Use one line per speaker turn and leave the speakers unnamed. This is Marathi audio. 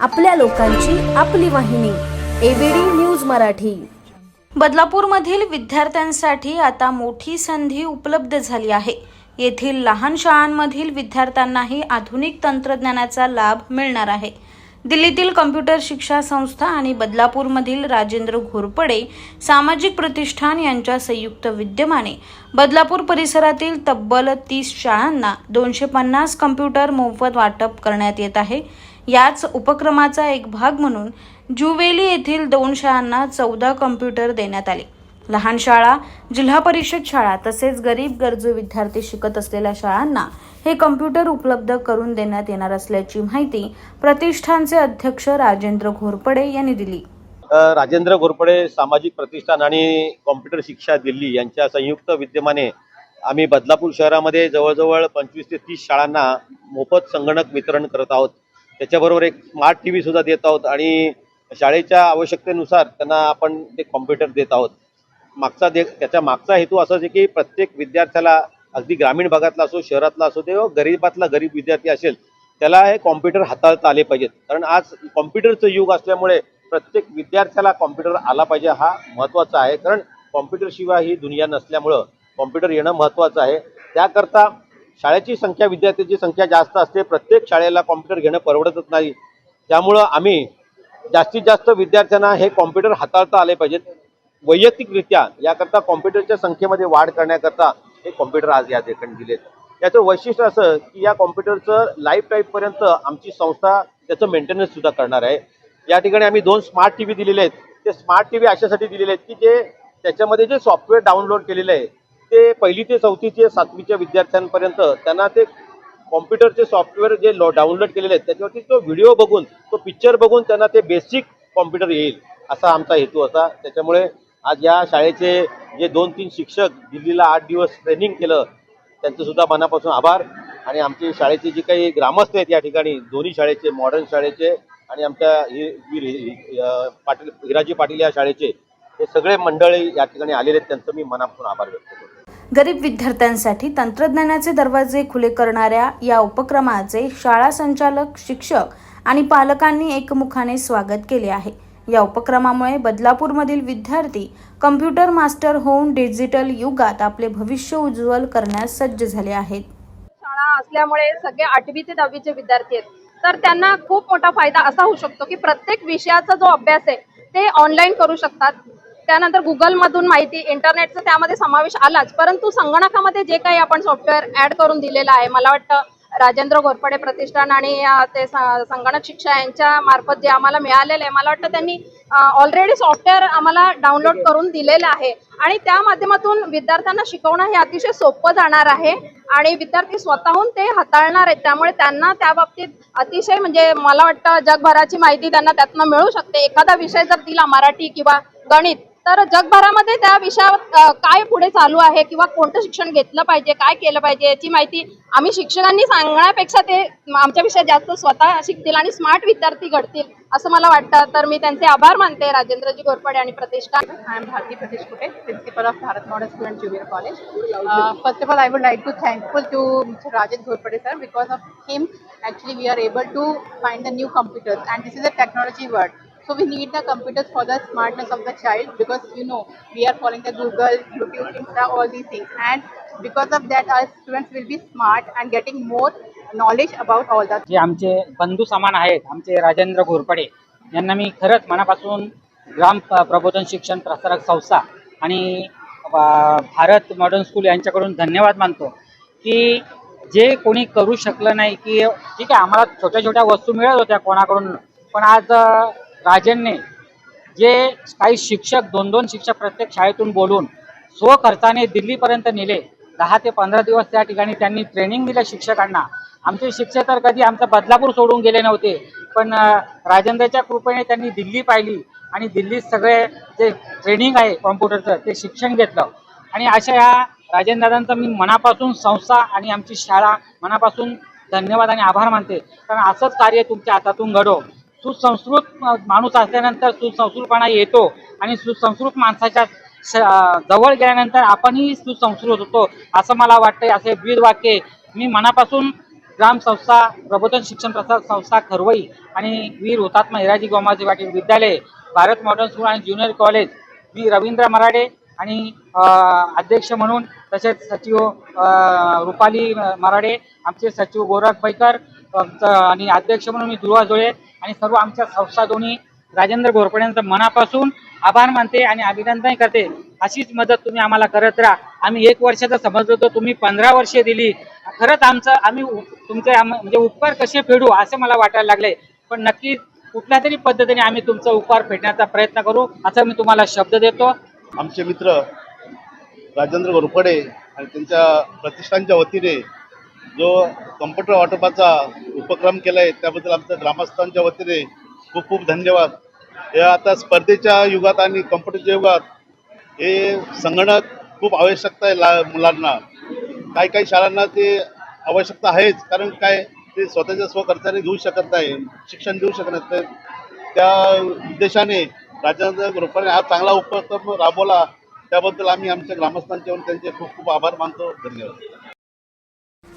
आपल्या लोकांची आपली वाहिनी एबीडी न्यूज मराठी. बदलापूरमधील विद्यार्थ्यांसाठी आता मोठी संधी उपलब्ध झाली आहे. येथील लहान शाळांमधील विद्यार्थ्यांनाही आधुनिक तंत्रज्ञानाचा लाभ मिळणार आहे. दिल्लीतील कम्प्युटर शिक्षा संस्था आणि बदलापूरमधील राजेंद्र घोरपडे सामाजिक प्रतिष्ठान यांच्या संयुक्त विद्यमाने बदलापूर परिसरातील तब्बल तीस शाळांना दोनशे पन्नास कम्प्युटर मोफत वाटप करण्यात येत आहे. याच उपक्रमाचा एक भाग म्हणून जुवेली येथील दोन शाळांना चौदा कम्प्युटर देण्यात आले. लहान शाळा जिल्हा परिषद शाळा तसेच गरीब गरजू विद्यार्थी शिकत असलेल्या शाळांना हे कम्प्युटर उपलब्ध करून देण्यात येणार असल्याची माहिती प्रतिष्ठानचे अध्यक्ष राजेंद्र घोरपडे यांनी दिली.
राजेंद्र घोरपडे सामाजिक प्रतिष्ठान आणि कॉम्प्युटर शिक्षा दिल्ली यांच्या संयुक्त विद्यमाने आम्ही बदलापूर शहरामध्ये जवळजवळ पंचवीस ते तीस शाळांना मोफत संगणक वितरण करत आहोत. त्याच्याबरोबर एक स्मार्ट टी व्ही सुद्धा देत आहोत आणि शाळेच्या आवश्यकतेनुसार त्यांना आपण ते कॉम्प्युटर देत आहोत. मागचा दे त्याच्या मागचा हेतू असाच आहे की प्रत्येक विद्यार्थ्याला अगदी ग्रामीण भागातला असो शहरातला असो ते गरीबातला गरीब विद्यार्थी असेल त्याला हे कॉम्प्युटर हाताळता आले पाहिजेत. कारण आज कॉम्प्युटरचं युग असल्यामुळे प्रत्येक विद्यार्थ्याला कॉम्प्युटर आला पाहिजे हा महत्त्वाचा आहे. कारण कॉम्प्युटरशिवाय ही दुनिया नसल्यामुळं कॉम्प्युटर येणं महत्त्वाचं आहे. त्याकरता शाळेची संख्या विद्यार्थ्यांची संख्या जास्त असते. प्रत्येक शाळेला कॉम्प्युटर घेणं परवडतच नाही. त्यामुळं आम्ही जास्तीत जास्त विद्यार्थ्यांना हे कॉम्प्युटर हाताळता आले पाहिजेत. वैयक्तिकरित्या याकरता कॉम्प्युटरच्या संख्येमध्ये वाढ करण्याकरता हे कॉम्प्युटर आज या ठिकाणी दिलेत. याचं वैशिष्ट्य असं की या कॉम्प्युटरचं लाईफ टाईपपर्यंत आमची संस्था त्याचं मेंटेनन्स सुद्धा करणार आहे. या ठिकाणी आम्ही दोन स्मार्ट टी व्ही दिलेले आहेत. ते स्मार्ट टी व्ही अशासाठी दिलेले आहेत की जे त्याच्यामध्ये जे सॉफ्टवेअर डाउनलोड केलेलं आहे ते पहिली ते चौथीचे सातवीच्या विद्यार्थ्यांपर्यंत त्यांना ते कॉम्प्युटरचे सॉफ्टवेअर जे लो डाउनलोड केलेले आहेत त्याच्यावरती तो व्हिडिओ बघून तो पिक्चर बघून त्यांना ते बेसिक कॉम्प्युटर येईल असा आमचा हेतू होता. त्याच्यामुळे आज या शाळेचे जे दोन तीन शिक्षक दिल्लीला आठ दिवस ट्रेनिंग केलं त्यांचं सुद्धा मनापासून आभार. आणि आमचे शाळेचे जे काही ग्रामस्थ आहेत या ठिकाणी दोन्ही शाळेचे मॉडर्न शाळेचे आणि आमच्या पाटील हिराजी पाटील या शाळेचे हे सगळे मंडळी या ठिकाणी आलेले आहेत. त्यांचं मी मनापासून आभार व्यक्त करतो.
गरीब विद्यार्थ्यांसाठी तंत्रज्ञानाचे दरवाजे खुले करणाऱ्या या उपक्रमाचे शाळा संचालक शिक्षक आणि पालकांनी एकमुखाने स्वागत केले आहे. या उपक्रमामुळे बदलापूरमधील विद्यार्थी कम्प्युटर मास्टर होऊन डिजिटल युगात आपले भविष्य उज्ज्वल करण्यास सज्ज झाले आहेत.
शाळा असल्यामुळे सगळे आठवी ते दहावीचे विद्यार्थी आहेत. तर त्यांना खूप मोठा फायदा असा होऊ शकतो की प्रत्येक विषयाचा जो अभ्यास आहे ते ऑनलाईन करू शकतात. त्यानंतर गुगलमधून माहिती इंटरनेटचा त्यामध्ये समावेश आलाच. परंतु संगणकामध्ये जे काही आपण सॉफ्टवेअर ऍड करून दिलेलं आहे मला वाटतं राजेंद्र घोरपडे प्रतिष्ठान आणि ते स- संगणक शिक्षा यांच्या मार्फत जे आम्हाला मिळालेलं आहे मला वाटतं त्यांनी ऑलरेडी सॉफ्टवेअर आम्हाला डाउनलोड करून दिलेलं आहे. आणि त्या माध्यमातून विद्यार्थ्यांना शिकवणं हे अतिशय सोपं जाणार आहे आणि विद्यार्थी स्वतःहून ते हाताळणार आहेत. त्यामुळे त्यांना त्या बाबतीत अतिशय म्हणजे मला वाटतं जगभराची माहिती त्यांना त्यातनं मिळू शकते. एखादा विषय जर दिला मराठी किंवा गणित तर जगभरामध्ये त्या विषयावर काय पुढे चालू आहे किंवा कोणतं शिक्षण घेतलं पाहिजे काय केलं पाहिजे याची माहिती आम्ही शिक्षकांनी सांगण्यापेक्षा ते आमच्यापेक्षा जास्त स्वतः शिकतील आणि स्मार्ट विद्यार्थी घडतील असं मला वाटतं. तर मी त्यांचे आभार मानते राजेंद्रजी घोरपडे आणि
प्रतिष्ठा. I am Bharati Pratish Kute principal of Bharat modern school and junior college first of all I would like to thankful to mister Rajesh Ghorpade sir because of him actually we are able to find a new computers and this is a technology word So we need the computers for the smartness of the child because you know we are following the Google, YouTube, Insta, all these things and because of that our students will be smart and getting more knowledge about all that.
जे आमचे बंधू समान आहेत आमचे राजेंद्र घोरपडे यांना मी खरंच मनापासून ग्राम प- प्रबोधन शिक्षण प्रसारक संस्था आणि अ, भारत मॉडर्न स्कूल यांच्याकडून धन्यवाद मानतो की जे कोणी करू शकलं नाही की ठीक आहे आम्हाला छोट्या छोट्या वस्तू मिळत होत्या कोणाकडून पण आज अ, राजनने जे काही शिक्षक दोन दोन शिक्षक प्रत्येक शाळेतून बोलून स्वखर्चाने दिल्लीपर्यंत नेले दहा ते पंधरा दिवस त्या ठिकाणी त्यांनी ट्रेनिंग दिलं शिक्षकांना. आमचे शिक्षक तर कधी आमचा बदलापूर सोडून गेले नव्हते पण राजेंद्रच्या कृपेने त्यांनी दिल्ली पाहिली आणि दिल्लीत सगळे जे ट्रेनिंग आहे कॉम्प्युटरचं ते शिक्षण घेतलं. आणि अशा ह्या राजेंद्रांचं मी मनापासून संस्था आणि आमची शाळा मनापासून धन्यवाद आणि आभार मानते. कारण असंच कार्य तुमच्या हातातून घडो. सुसंस्कृत माणूस असल्यानंतर सुसंस्कृतपणा येतो आणि सुसंस्कृत माणसाच्या जवळ गेल्यानंतर आपणही सुसंस्कृत होतो असं मला वाटतंय. असे ब्रीद वाक्य मी मनापासून ग्राम संस्था प्रबोधन शिक्षण प्रसार संस्था खरवई आणि वीर हुतात्मा हिराजी गोमाजी पाटील विद्यालय भारत मॉडर्न स्कूल आणि ज्युनियर कॉलेज मी रवींद्र मराडे आणि अध्यक्ष म्हणून तसेच सचिव रुपाली मराडे आमचे सचिव गोरख पैकर आणि अध्यक्ष म्हणून मी दुर्वा जोळे आणि सर्व आमच्या संस्था दोन्ही राजेंद्र घोरपड्यांचं मनापासून आभार मानते आणि अभिनंदन करते. अशीच मदत तुम्ही आम्हाला करत राहा. आम्ही एक वर्षाचं समजलो होतो तुम्ही पंधरा वर्षे दिली. खरंच आमचं आम्ही तुमचे म्हणजे उपकार कसे फेडू असं मला वाटायला लागले. पण नक्की कुठल्या तरी पद्धतीने आम्ही तुमचा उपकार फेडण्याचा प्रयत्न करू असं मी तुम्हाला शब्द देतो.
आमचे मित्र राजेंद्र घोरपडे आणि त्यांच्या प्रतिष्ठानच्या वतीने जो कम्प्युटर वाटपाचा उपक्रम केला आहे त्याबद्दल आमच्या ग्रामस्थांच्या वतीने खूप खूप धन्यवाद. हे आता स्पर्धेच्या युगात आणि कम्प्युटरच्या युगात हे संगणक खूप आवश्यकता आहे ला मुलांना. काही काही शाळांना ते आवश्यकता आहेच कारण काय ते स्वतःच्या स्वखर्चाने घेऊ शकत नाही शिक्षण देऊ शकत नाही. त्या उद्देशाने राजेंद्र ग्रुपाने हा चांगला उपक्रम राबवला त्याबद्दल आम्ही आमच्या ग्रामस्थांचे त्यांचे खूप खूप आभार मानतो. धन्यवाद.